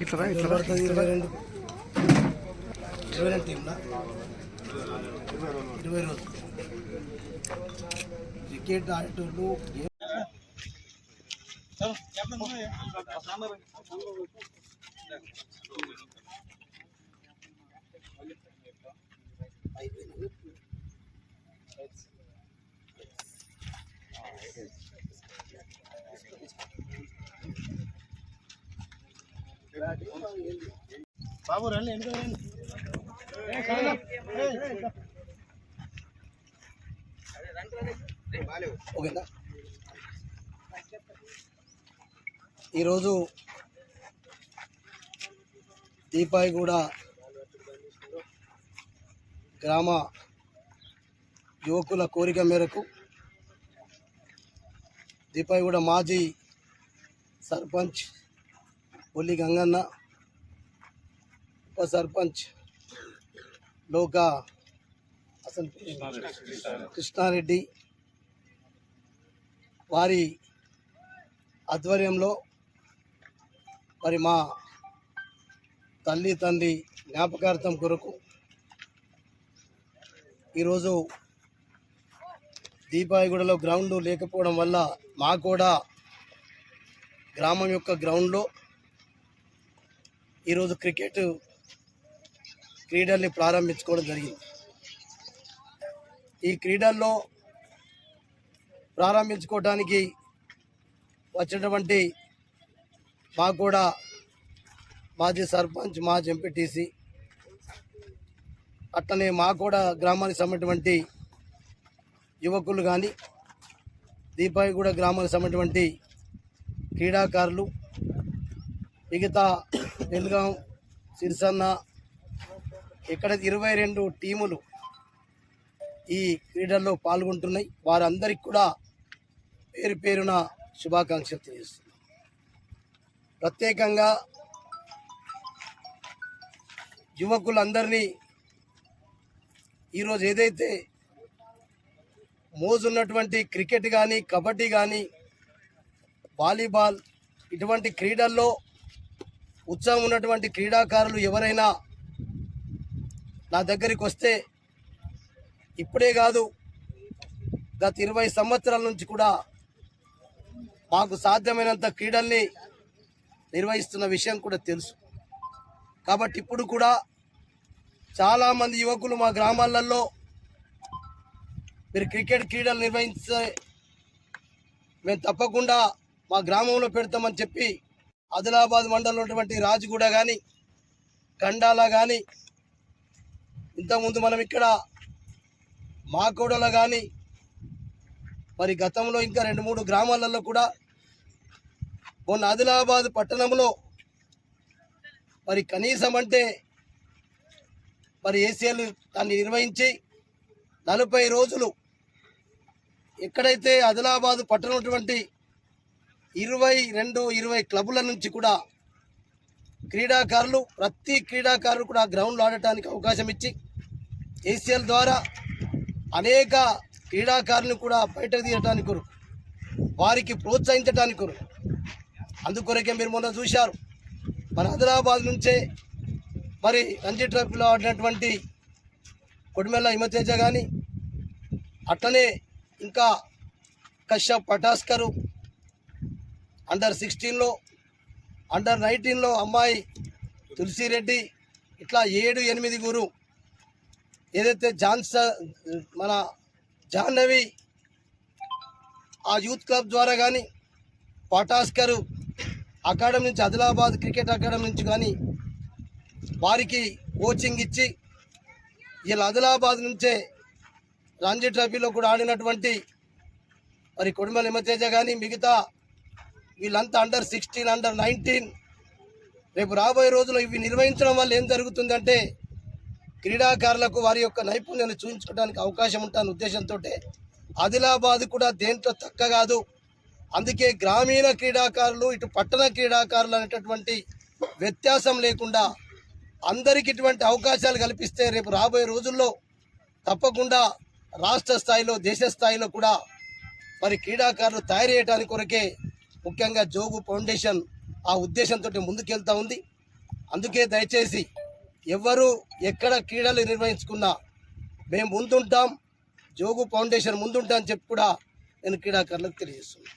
ఇట్లా రా, ఇట్లా రా. పడుతుంది ఇరవై రెండు ఇరవై రెండు టీంలా ఇరవై రోజులు క్రికెట్ ఆడేటోళ్ళు ఏ- బాబు రండి ఎందుకు ఓకేనా? ఈరోజు దీపాయిగూడ గ్రామ యువకుల కోరిక మేరకు దీపాయిగూడ మాజీ సర్పంచ్ బొల్లి గంగన్న ఉప సర్పంచ్ లోక అసలు కృష్ణారెడ్డి. వారి ఆధ్వర్యంలో మరి మా తల్లి తండ్రి జ్ఞాపకార్థం కొరకు ఈరోజు దీపాయిగూడలో గ్రౌండ్ లేకపోవడం వల్ల మా కూడా గ్రామం యొక్క గ్రౌండ్లో ఈరోజు క్రికెట్ క్రీడల్ని ప్రారంభించుకోవడం జరిగింది. ఈ క్రీడల్లో ప్రారంభించుకోవడానికి వచ్చినటువంటి మాకు కూడా మాజీ సర్పంచ్ మాజీ ఎంపీటీసీ అట్లనే మా కూడా గ్రామానికి సంబంధించినటువంటి యువకులు కానీ దీపాయిగూడ గ్రామానికి సంబంధించినటువంటి క్రీడాకారులు మిగతా బెల్గాం సిరిసన్న ఇక్కడ ఇరవై రెండు టీములు ఈ క్రీడల్లో పాల్గొంటున్నాయి. వారందరికీ కూడా పేరు పేరున శుభాకాంక్షలు తెలియజేస్తున్నాం. ప్రత్యేకంగా యువకులందరినీ ఈరోజు ఏదైతే మోజున్నటువంటి క్రికెట్ కానీ కబడ్డీ కానీ వాలీబాల్ ఇటువంటి క్రీడల్లో ఉత్సాహం ఉన్నటువంటి క్రీడాకారులు ఎవరైనా నా దగ్గరికి వస్తే ఇప్పుడే కాదు గత ఇరవై సంవత్సరాల నుంచి కూడా మాకు సాధ్యమైనంత క్రీడల్ని నిర్వహిస్తున్న విషయం కూడా తెలుసు. కాబట్టి ఇప్పుడు కూడా చాలామంది యువకులు మా గ్రామాలలో మీరు క్రికెట్ క్రీడలు నిర్వహించే మేము తప్పకుండా మా గ్రామంలో పెడతామని చెప్పి ఆదిలాబాద్ మండలంలో ఉన్నటువంటి రాజగూడ కానీ కండాల కానీ ఇంతకుముందు మనం ఇక్కడ మాకోడలో కానీ మరి గతంలో ఇంకా రెండు మూడు గ్రామాలలో కూడా మొన్న ఆదిలాబాద్ పట్టణంలో మరి కనీసం అంటే మరి ఏసీఎల్ దాన్ని నిర్వహించి నలభై రోజులు ఎక్కడైతే ఆదిలాబాద్ పట్టణం ఉన్నటువంటి ఇరవై రెండు ఇరవై క్లబ్ల నుంచి కూడా క్రీడాకారులు ప్రతి క్రీడాకారులు కూడా గ్రౌండ్లో ఆడటానికి అవకాశం ఇచ్చి ఏసీఎల్ ద్వారా అనేక క్రీడాకారులను కూడా బయటకు తీయడానికి కొరకు వారికి ప్రోత్సహించడానికి కొరకు అందుకొరకే మీరు మొన్న చూశారు మన హైదరాబాద్ నుంచే మరి రంజీ ట్రోఫీలో ఆడినటువంటి కొడిమెల్ల హిమతేజ కానీ అట్లనే ఇంకా కశ్యప్ పటాస్కరు అండర్ సిక్స్టీన్లో అండర్ నైన్టీన్లో అమ్మాయి తులసిరెడ్డి ఇట్లా ఏడు ఎనిమిది గురు. ఏదైతే జాన్స మన జాహ్నవి ఆ యూత్ క్లబ్ ద్వారా కానీ పటాస్కరు అకాడమీ నుంచి ఆదిలాబాద్ క్రికెట్ అకాడమీ నుంచి కానీ వారికి కోచింగ్ ఇచ్చి వీళ్ళు ఆదిలాబాద్ నుంచే రంజీ ట్రోఫీలో కూడా ఆడినటువంటి మరి కొడిమల హిమతేజ కానీ మిగతా వీళ్ళంతా అండర్ సిక్స్టీన్ అండర్ నైన్టీన్ రేపు రాబోయే రోజుల్లో ఇవి నిర్వహించడం వల్ల ఏం జరుగుతుందంటే క్రీడాకారులకు వారి యొక్క నైపుణ్యాన్ని చూపించుకోవడానికి అవకాశం ఉంటాను ఉద్దేశంతో ఆదిలాబాద్ కూడా దేంట్లో తక్క కాదు. అందుకే గ్రామీణ క్రీడాకారులు ఇటు పట్టణ క్రీడాకారులు అనేటటువంటి వ్యత్యాసం లేకుండా అందరికి ఇటువంటి అవకాశాలు కల్పిస్తే రేపు రాబోయే రోజుల్లో తప్పకుండా రాష్ట్ర స్థాయిలో దేశ స్థాయిలో కూడా మరి క్రీడాకారులు తయారు కొరకే ముఖ్యంగా జోగు ఫౌండేషన్ ఆ ఉద్దేశంతో ముందుకెళ్తా ఉంది. అందుకే దయచేసి ఎవరు ఎక్కడ క్రీడలు నిర్వహించుకున్నా మేము ముందుంటాం జోగు ఫౌండేషన్ ముందుంటాం అని చెప్పి కూడా నేను క్రీడాకారులకు తెలియజేస్తున్నాను.